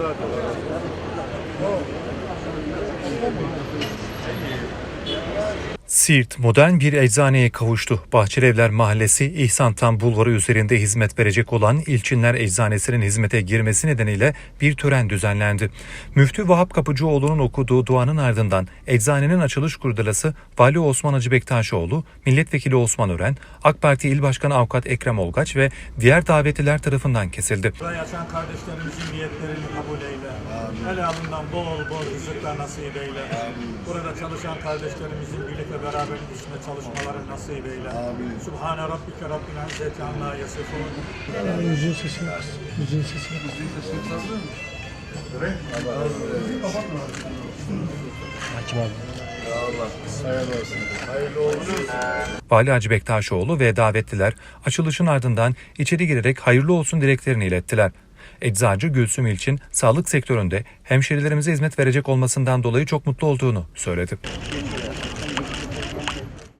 radyo. Siirt modern bir eczaneye kavuştu. Bahçelievler Mahallesi İhsan Tam Bulvarı üzerinde hizmet verecek olan İlçinler Eczanesinin hizmete girmesi nedeniyle bir tören düzenlendi. Müftü Vahap Kapıcıoğlu'nun okuduğu duanın ardından eczanenin açılış kurdalası Vali Osman Hacı Bektaşoğlu, Milletvekili Osman Ören, AK Parti İl Başkanı Avukat Ekrem Olgaç ve diğer davetliler tarafından kesildi. Burada yaşayan kardeşlerimizin niyetlerini kabul eyle. Helalından bol bol rızıklar nasip eyle. Burada çalışan kardeşlerimizin birlik ve beraberlik içinde çalışmaları nasip eyle. Subhane Rabbike Rabbil İzzeti Amma Yasifun. Yüzün sesini, yüzün sesini. Hakim abi. Vali Hacı Bektaşoğlu ve davetliler açılışın ardından içeri girerek hayırlı olsun dileklerini ilettiler. Eczacı Gülsüm İlçin sağlık sektöründe hemşerilerimize hizmet verecek olmasından dolayı çok mutlu olduğunu söyledi.